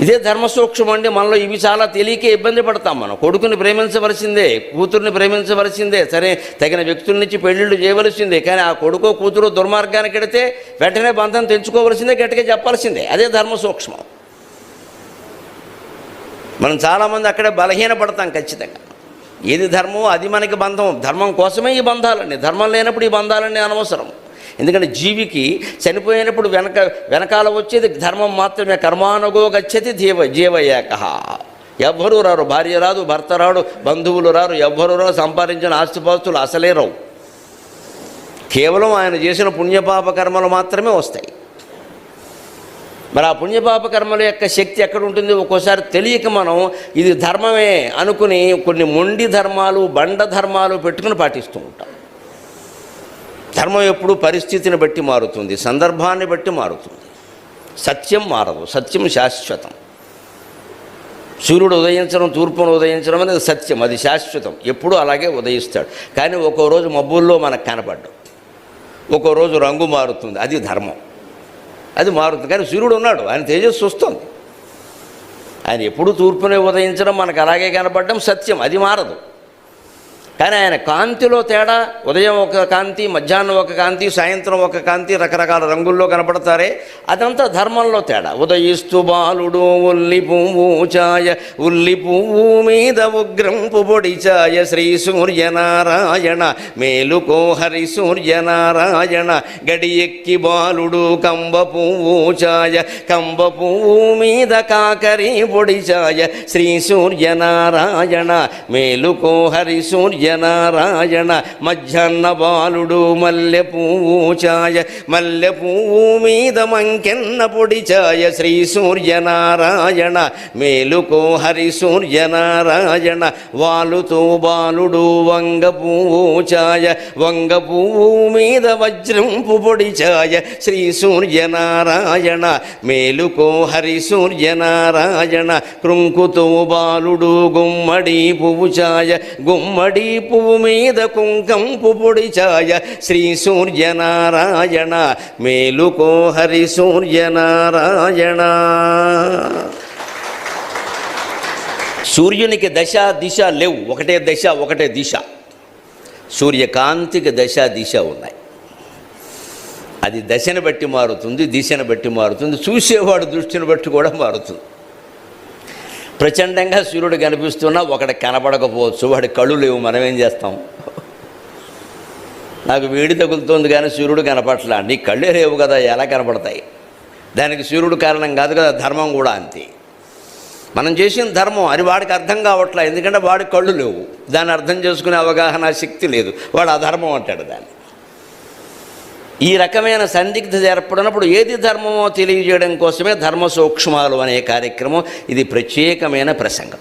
ఇదే ధర్మసూక్ష్మం అండి. మనలో ఇవి చాలా తెలియకే ఇబ్బంది పడతాం మనం. కొడుకుని ప్రేమించవలసిందే కూతుర్ని ప్రేమించవలసిందే సరే తగిన వ్యక్తుల నుంచి పెళ్ళిళ్ళు చేయవలసిందే కానీ ఆ కొడుకో కూతురు దుర్మార్గానికి ఎడితే వెంటనే బంధం తెంచుకోవలసిందే గట్టిగా చెప్పాల్సిందే. అదే ధర్మసూక్ష్మం. మనం చాలామంది అక్కడే బలహీనపడతాం ఖచ్చితంగా. ఏది ధర్మం అది మనకి బంధం. ధర్మం కోసమే ఈ బంధాలండి ధర్మం లేనప్పుడు ఈ బంధాలన్నీ అనవసరం. ఎందుకంటే జీవికి చనిపోయినప్పుడు వెనక వెనకాల వచ్చేది ధర్మం మాత్రమే. కర్మానుగో గచ్చతి జీవ జీవయేక. ఎవ్వరూ రారు. భార్య రాదు భర్త రాడు బంధువులు రారు. ఎవ్వరూ రారు. సంపాదించిన ఆస్తిపాస్తులు అసలే రావు. కేవలం ఆయన చేసిన పుణ్యపాప కర్మలు మాత్రమే వస్తాయి. మరి ఆ పుణ్యపాప కర్మల యొక్క శక్తి ఎక్కడ ఉంటుంది ఒక్కోసారి తెలియక మనం ఇది ధర్మమే అనుకుని కొన్ని మొండి ధర్మాలు బండ ధర్మాలు పెట్టుకుని పాటిస్తూ ఉంటాం. ధర్మం ఎప్పుడు పరిస్థితిని బట్టి మారుతుంది సందర్భాన్ని బట్టి మారుతుంది. సత్యం మారదు సత్యం శాశ్వతం. సూర్యుడు ఉదయించడం తూర్పును ఉదయించడం అనేది సత్యం అది శాశ్వతం. ఎప్పుడూ అలాగే ఉదయిస్తాడు. కానీ ఒక్కో రోజు మబ్బుల్లో మనకు కనపడ్డం. ఒక్కో రోజు రంగు మారుతుంది అది ధర్మం. అది మారుతుంది. కానీ సూర్యుడు ఉన్నాడు ఆయన తేజస్సు వస్తుంది. ఆయన ఎప్పుడు తూర్పునే ఉదయించడం మనకు అలాగే కనపడడం సత్యం అది మారదు. కానీ ఆయన కాంతిలో తేడా ఉదయం ఒక కాంతి మధ్యాహ్నం ఒక కాంతి సాయంత్రం ఒక కాంతి రకరకాల రంగుల్లో కనపడతారే. అదంతా ధర్మంలో తేడా. ఉదయిస్తు బాలుడు ఉల్లి పువ్వు ఛాయ ఉల్లి పువ్వు మీద ఉగ్రంపు పొడి ఛాయ శ్రీ సూర్యనారాయణ మేలుకో హరి సూర్యనారాయణ. గడి ఎక్కి బాలుడు కంబ పువ్వు ఛాయ కంబ పువ్వు మీద కాకరి పొడి ఛాయ శ్రీ సూర్యనారాయణ మేలుకో హరి మధ్యనారాయణ మధ్యాహ్న బాలుడు మల్లె పువ్వు ఛాయ మల్లె పువ్వు మీద మంకెన్న పొడి ఛాయ. శ్రీ సూర్యనారాయణ మేలుకో హరి సూర్యనారాయణ వాలుతో బాలుడు వంగ పువ్వు ఛాయ వంగ పువ్వు మీద వజ్రంపు పొడి ఛాయ. శ్రీ సూర్యనారాయణ మేలుకో హరి సూర్యనారాయణ కృంకుతో బాలుడు గుమ్మడి పువ్వు ఛాయ. గుమ్మడి పువ్వు మీద కుంకంపు పొడి ఛాయ. శ్రీ సూర్యనారాయణ మేలుకో హరి సూర్యనారాయణ. సూర్యునికి దశ దిశ లేవు. ఒకటే దశ ఒకటే దిశ. సూర్యకాంతికి దశ దిశ ఉన్నాయి. అది దశను బట్టి మారుతుంది దిశను బట్టి మారుతుంది. చూసేవాడు దృష్టిని బట్టి కూడా మారుతుంది. ప్రచండంగా సూర్యుడు కనిపిస్తున్నా ఒకటి కనపడకపోవచ్చు వాడి కళ్ళు లేవు మనం ఏం చేస్తాం? నాకు వేడి తగులుతోంది కానీ సూర్యుడు కనపట్లా నీ కళ్ళే లేవు కదా ఎలా కనపడతాయి? దానికి సూర్యుడు కారణం కాదు కదా ధర్మం కూడా అంతే. మనం చేసిన ధర్మం అది వాడికి అర్థం కావట్లా ఎందుకంటే వాడి కళ్ళు లేవు. దాన్ని అర్థం చేసుకునే అవగాహన శక్తి లేదు. వాడు అధర్మం అంటాడు దాన్ని. ఈ రకమైన సందిగ్ధత ఏర్పడినప్పుడు ఏది ధర్మమో తెలియజేయడం కోసమే ధర్మ సూక్ష్మాలు అనే కార్యక్రమం. ఇది ప్రత్యేకమైన ప్రసంగం.